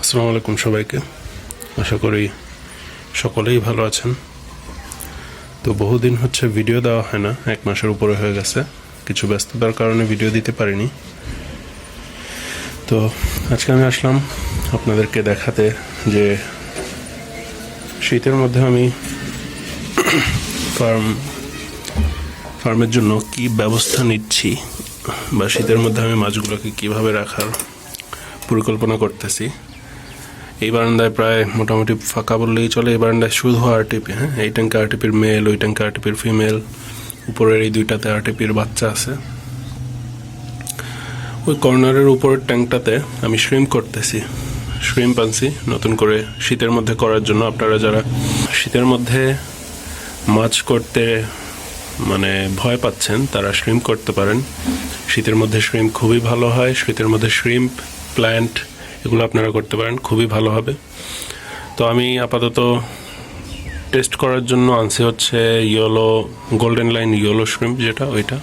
আসসালামু আলাইকুম সবাইকে। আশা করি সকলেই ভালো আছেন। তো বহুদিন হচ্ছে ভিডিও দেওয়া হয় না, এক মাসের উপরে হয়ে গেছে। কিছু ব্যস্ততার কারণে ভিডিও দিতে পারিনি। তো আজকে আমি আসলাম আপনাদেরকে দেখাতে যে শীতের মধ্যে আমি ফার্ম, ফার্মের জন্য কি ব্যবস্থা নিচ্ছি বা শীতের মধ্যে আমি মাছগুলোকে কীভাবে রাখার পরিকল্পনা করতেছি। এই বারান্দায় প্রায় মোটামুটি ফাঁকা বললেই চলে। এই বারান্দায় শুধু আরটিপি হ্যাঁ? এই ট্যাঙ্কে আরটিপির মেল ওই ট্যাঙ্কে আরটিপির ফিমেল উপরের এই দুইটাতে আরটিপির বাচ্চা আছে। ওই কর্নারের উপরের ট্যাঙ্কটাতে আমি শ্রিম করতেছি। শ্রিম আনছি নতুন করে শীতের মধ্যে করার জন্য। আপনারা যারা শীতের মধ্যে মাছ করতে মানে ভয় পাচ্ছেন, তারা শ্রিম করতে পারেন। শীতের মধ্যে শ্রিম খুবই ভালো হয়। শীতের মধ্যে শ্রিম্প প্ল্যান্ট এগুলো আপনারা করতে পারেন, খুবই ভালো হবে। তো আমি আপাতত টেস্ট করার জন্য আনছি হচ্ছে yellow, golden line yellow shrimp যেটা, ওইটা।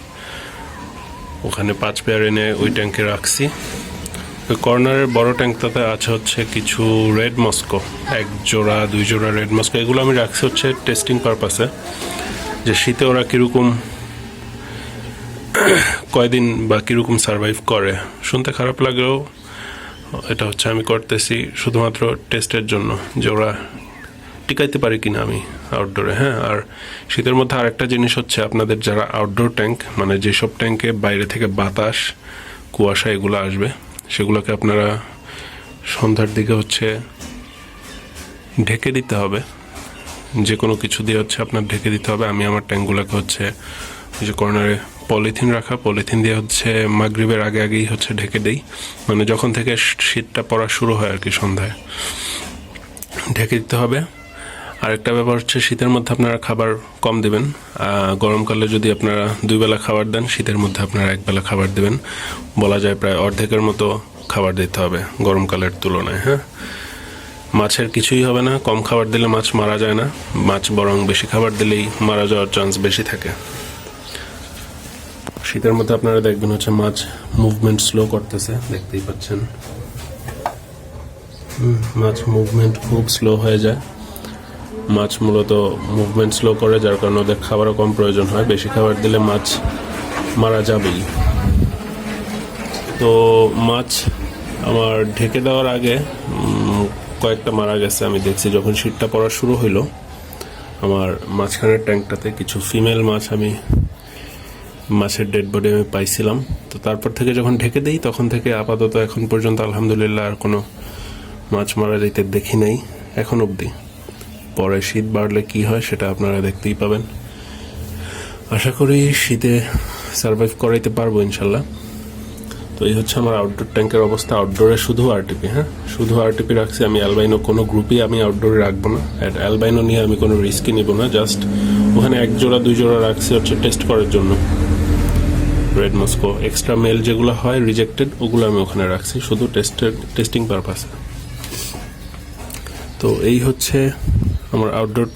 ওখানে পাঁচ পেয়ার এনে ওই ট্যাঙ্কে রাখছি। কর্নারের বড় ট্যাঙ্কটাতে আছে হচ্ছে কিছু রেড মস্কো এক জোড়া, দুই জোড়া রেড মস্কো এগুলো আমি রাখছি হচ্ছে টেস্টিং পারপাসে যে শীতে ওরা কীরকম কয়দিন বা কীরকম সার্ভাইভ করে। শুনতে খারাপ লাগলেও এটা হচ্ছে আমি করতেছি শুধুমাত্র টেস্টের জন্য, যে ওরা টিকাইতে পারি কিনা আমি আউটডোরে হ্যাঁ? আর শীতের মধ্যে আরেকটা জিনিস হচ্ছে আপনাদের যারা আউটডোর ট্যাঙ্ক মানে যেসব ট্যাঙ্কে বাইরে থেকে বাতাস, কুয়াশা এগুলো আসবে, সেগুলোকে আপনারা সন্ধ্যার দিকে হচ্ছে ঢেকে দিতে হবে। যে কোনো কিছু দিয়ে হচ্ছে আপনার ঢেকে দিতে হবে। আমি আমার ট্যাঙ্কগুলোকে হচ্ছে যে কর্নারে পলিথিন রাখা, পলিথিন দিয়ে হচ্ছে মাগরিবের আগে আগেই হচ্ছে ঢেকে দেই। মানে যখন থেকে শীতটা পড়া শুরু হয় আর কি সন্ধ্যায়, ঢেকে দিতে হবে। আরেকটা ব্যাপার হচ্ছে শীতের মধ্যে আপনারা খাবার কম দেবেন। গরমকালে যদি আপনারা দুই বেলা খাবার দেন, শীতের মধ্যে আপনারা এক বেলা খাবার দেবেন। বলা যায় প্রায় অর্ধেকের মতো খাবার দিতে হবে গরমকালের তুলনায় হ্যাঁ? মাছের কিছুই হবে না, কম খাবার দিলে মাছ মারা যায় না। মাছ বরং বেশি খাবার দিলেই মারা যাওয়ার চান্স বেশি থাকে। শীতের মধ্যে আপনারা দেখবেন হচ্ছে মাছ মুভমেন্ট স্লো করতেছে, দেখতেই পাচ্ছেন। মাছ মুভমেন্ট খুব স্লো হয়ে যায়। মাছ মূলত মুভমেন্ট স্লো করে, যার কারণে ওদের খাবারও কম প্রয়োজন হয়। বেশি খাবার দিলে মাছ মারা যাবেই। তো মাছ আমার ঢেকে দেওয়ার আগে কয়েকটা মারা গেছে। আমি দেখছি যখন শীতটা পড়া শুরু হইল, আমার মাঝখানের ট্যাঙ্কটাতে কিছু ফিমেল মাছ আমি মাছের ডেড বডি আমি পাইছিলাম। তো তারপর থেকে যখন ঢেকে দিই, তখন থেকে আপাতত এখন পর্যন্ত আলহামদুলিল্লাহ আর কোনো মাছ মারা যেতে দেখি নাই। এখন অবধি। পরে শীত বাড়লে কি হয় সেটা আপনারা দেখতেই পাবেন। আশা করি শীতে সার্ভাইভ করাইতে পারব ইনশাল্লাহ। তো এই হচ্ছে আমার আউটডোর ট্যাঙ্কের অবস্থা। আউটডোরে শুধু আরটিপি হ্যাঁ? শুধু আরটিপি রাখছি আমি। অ্যালবাইনো কোনো গ্রুপই আমি আউটডোরে রাখব না। অ্যালবাইনো নিয়ে আমি কোনো রিস্কই নিব না। জাস্ট ওখানে এক জোড়া, দুই জোড়া রাখছি হচ্ছে টেস্ট করার জন্য। রেড মস্কো এক্সট্রা মেল যেগুলো হয় রিজেক্টেড ওগুলো আমি ওখানে রাখছি, শুধু টেস্টের টেস্টিং পারপাসে তো এই হচ্ছে আমার আউটডোর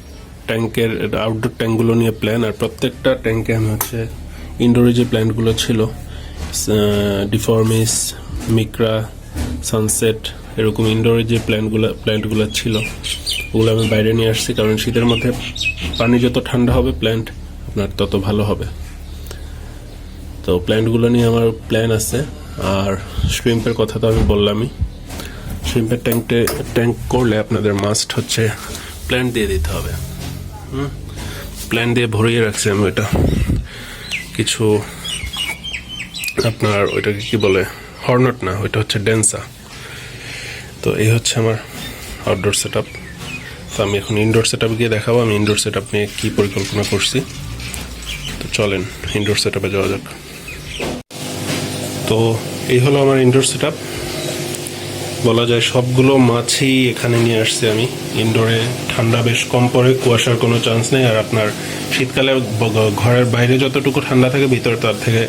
ট্যাঙ্কের আউটডোর ট্যাঙ্কগুলো নিয়ে প্ল্যান আর প্রত্যেকটা ট্যাঙ্কে আমি হচ্ছে ইনডোরে যে প্ল্যান্টগুলো ছিল ডিফর্মিস মিক্রা সানসেট এরকম ইনডোরে যে প্ল্যান্টগুলো প্ল্যান্টগুলো ছিল ওগুলো আমি বাইরে নিয়ে আসছি, কারণ শীতের মধ্যে পানি যত ঠান্ডা হবে প্ল্যান্ট আপনার তত ভালো হবে। তো প্ল্যান্টগুলো নিয়ে আমার প্ল্যান আছে, আর শ্রিম্পের কথা তো আমি বললামই। শ্রিম্পের ট্যাঙ্কটে ট্যাঙ্ক করলে আপনাদের মাস্ট হচ্ছে প্ল্যান্ট দিয়ে দিতে হবে। হুম? প্ল্যান দিয়ে ভরিয়ে রাখছি আমি ওইটা। কিছু আপনার ওইটাকে কি বলে হর্নট না, ওইটা হচ্ছে ডেন্সা তো এই হচ্ছে আমার আউটডোর সেট তো আমি এখন ইনডোর সেট গিয়ে দেখাবো। আমি ইনডোর সেট নিয়ে কী পরিকল্পনা করছি। তো চলেন ইনডোর সেট যাওয়া যাক। তো এই হলো আমার ইনডোর সেট বলা যায় সবগুলো মাছই এখানে নিয়ে আসছি আমি। ইনডোরে ঠান্ডা বেশ কম পড়ে, কুয়াশার কোনো চান্স নেই। আর আপনার শীতকালে ঘরের বাইরে যতটুকু ঠান্ডা থাকে, ভিতরে তার থেকে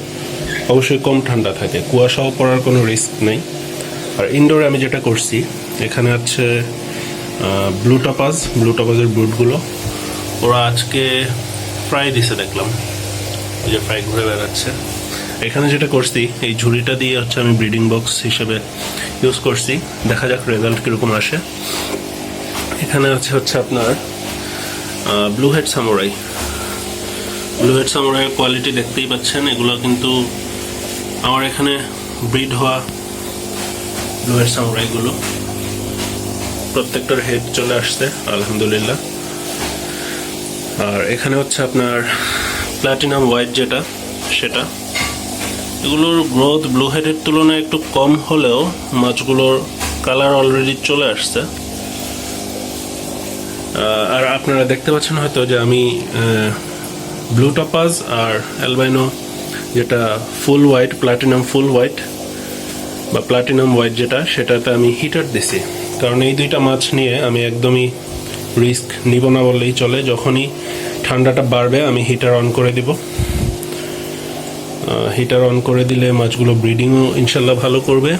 অবশ্যই কম ঠান্ডা থাকে। কুয়াশাও পড়ার কোনো রিস্ক নেই। আর ইনডোরে আমি যেটা করছি, এখানে আছে ব্লু টপাজ ব্লু টপাজের ব্রুটগুলো ওরা আজকে ফ্রাই দিছে দেখলাম। ওই যে ফ্রাই ঘুরে বেড়াচ্ছে। এখানে যেটা করছি, এই ঝুড়িটা দিয়ে হচ্ছে আমি ব্রিডিং বক্স হিসেবে ইউজ করছি। দেখা যাক রেজাল্ট কীরকম আসে। এখানে আছে হচ্ছে আপনার blue head samurai blue head সামুরাইয়ের quality দেখতেই পাচ্ছেন। এগুলো কিন্তু আমার এখানে ব্রিড হওয়া ব্লু হেড সামুরাইগুলো প্রত্যেকটার হেড চলে আসছে, আলহামদুলিল্লাহ। আর এখানে হচ্ছে আপনার প্লাটিনাম হোয়াইট যেটা, সেটা। এগুলোর গ্রোথ ব্লু হেডের তুলনায় একটু কম হলেও মাছগুলোর কালার অলরেডি চলে আসছে। আর আপনারা দেখতে পাচ্ছেন হয়তো যে আমি ব্লু টপাজ আর অ্যালবাইনো যেটা full white platinum full white বা প্লাটিনাম হোয়াইট যেটা, সেটাতে আমি হিটার দিছি। কারণ এই দুইটা মাছ নিয়ে আমি একদমই রিস্ক নিব না বললেই চলে। যখনই ঠান্ডাটা বাড়বে, আমি হিটার অন করে দিব। হিটার অন করে দিলে মাছগুলো ব্রিডিংও ইনশাল্লাহ ভালো করবে।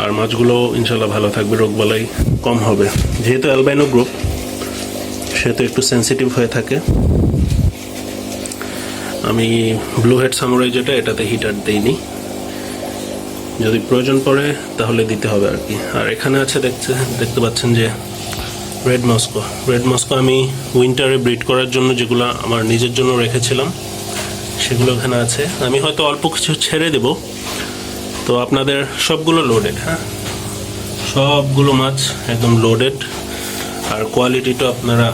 আর মাছগুলো ইনশাল্লাহ ভালো থাকবে, রোগবালাই কম হবে। যেহেতু অ্যালবাইনো গ্রুপ সেহেতু একটু সেন্সিটিভ হয়ে থাকে। আমি ব্লু হেড সামুরাই যেটা, এটাতে হিটার দেইনি। যদি প্রয়োজন পড়ে, তাহলে দিতে হবে আর কি। আর এখানে আছে দেখতে দেখতে পাচ্ছেন যে রেড মস্কো রেড মস্কো আমি উইন্টারে ব্রিড করার জন্য যেগুলো আমার নিজের জন্য রেখেছিলাম, সেগুলো এখানে আছে। আমি হয়তো অল্প কিছু ছেড়ে দেব। তো আপনাদের সবগুলো লোডেড হ্যাঁ? সবগুলো মাছ একদম লোডেড আর কোয়ালিটিটা আপনারা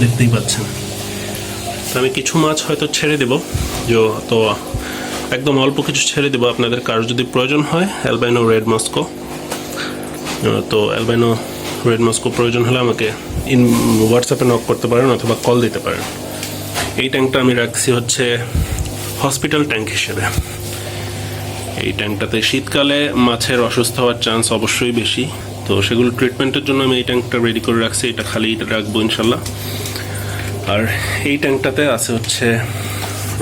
দেখতেই পাচ্ছেন। আমি কিছু মাছ হয়তো ছেড়ে দেব। যে তো একদম অল্প কিছু ছেড়ে দেবো। আপনাদের কারও যদি প্রয়োজন হয় অ্যালবাইনো রেড মস্কো তো অ্যালবাইনো রেড মস্কো প্রয়োজন হলে আমাকে ইন হোয়াটসঅ্যাপে নক করতে পারেন অথবা কল দিতে পারেন। এই ট্যাঙ্কটা আমি রাখছি হচ্ছে হসপিটাল ট্যাঙ্ক হিসেবে। এই ট্যাঙ্কটাতে শীতকালে মাছের অসুস্থ হওয়ার চান্স অবশ্যই বেশি। তো সেগুলো ট্রিটমেন্টের জন্য আমি এই ট্যাঙ্কটা রেডি করে রাখছি। এটা খালি রাখব ইনশাল্লাহ। আর এই ট্যাঙ্কটাতে আছে হচ্ছে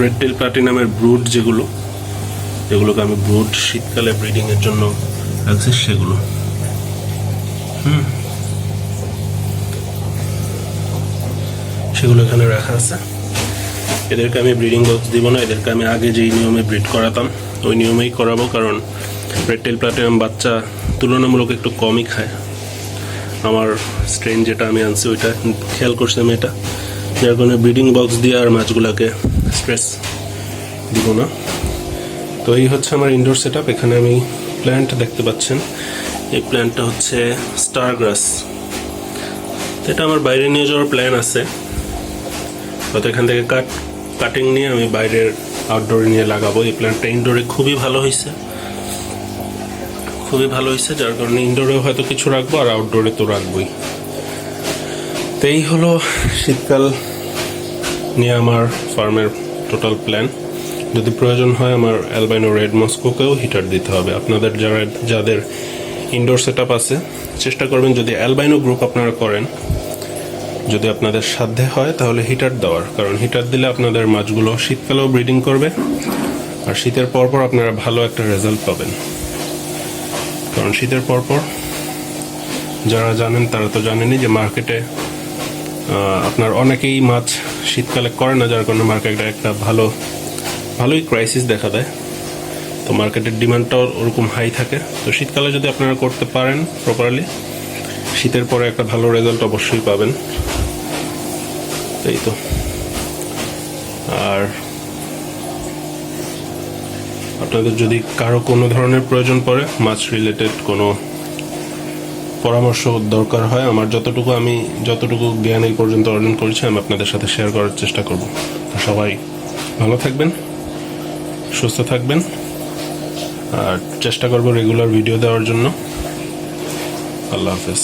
রেড টেল প্লাটিনামের ব্রুড যেগুলো, যেগুলোকে আমি ব্রুড শীতকালে ব্রিডিংয়ের জন্য রাখছি সেগুলো। হুম। সেগুলো এখানে রাখা আছে। এদেরকে আমি ব্রিডিং বক্স দিব না, এদেরকে আমি আগে যেই নিয়মে ব্রিড করাতাম, ওই নিয়মেই করাবো, কারণ রেড টেল প্লাটিনাম বাচ্চা তুলনামূলক একটু কমই খায়। আমার স্ট্রেন যেটা আমি আনছি, ওইটা খেয়াল করছি আমি এটা যার কারণে ব্রিডিং বক্স দিয়ে আর মাছগুলোকে স্ট্রেস দিব না। তো এই হচ্ছে আমার ইনডোর সেট এখানে আমি প্ল্যান্ট দেখতে পাচ্ছেন। এই প্ল্যান্টটা হচ্ছে স্টার গ্রাস এটা আমার বাইরে নিয়ে যাওয়ার প্ল্যান আছে। হয়তো এখান থেকে কাট কাটিং নিয়ে আমি বাইরের আউটডোরে নিয়ে লাগাবো। এই প্ল্যান্টটা ইনডোরে খুবই ভালো হয়েছে। খুবই ভালো হয়েছে, যার কারণে ইনডোরেও হয়তো কিছু রাখব আর আউটডোরে তো রাখবোই। তো এই হলো শীতকাল নিয়ে আমার ফার্মের টোটাল প্ল্যান যদি প্রয়োজন হয় আমার অ্যালবাইনো রেড মস্কোকেও হিটার দিতে হবে। আপনাদের যারা, যাদের ইনডোর সেট আছে, চেষ্টা করবেন যদি অ্যালবাইনো গ্রুপ আপনারা করেন, যদি আপনাদের সাধ্যে হয় তাহলে হিটার দেওয়ার। কারণ হিটার দিলে আপনাদের মাছগুলো শীতকালেও ব্রিডিং করবে, আর শীতের পরপর আপনারা ভালো একটা রেজাল্ট পাবেন। কারণ শীতের পরপর, যারা জানেন তারা তো জানেনই যে মার্কেটে আপনার অনেকেই মাছ শীতকালে করে না, যার কারণে মার্কেটে একটা ভালো, ভালোই ক্রাইসিস দেখা দেয়। তো মার্কেটের ডিমান্ডটাও ওরকম হাই থাকে। তো শীতকালে যদি আপনারা করতে পারেন প্রপারলি শীতের পরে একটা ভালো রেজাল্ট অবশ্যই পাবেন। এই তো। আর আপনাদের যদি কারও কোনো ধরনের প্রয়োজন পড়ে, মাছ রিলেটেড কোনো পরামর্শ দরকার হয়, আমার যতটুকু আমি, যতটুকু জ্ঞান এই পর্যন্ত অর্জন করেছি, আমি আপনাদের সাথে শেয়ার করার চেষ্টা করব। সবাই ভালো থাকবেন, সুস্থ থাকবেন, আর চেষ্টা করব রেগুলার ভিডিও দেওয়ার জন্য। আল্লাহ হাফেজ।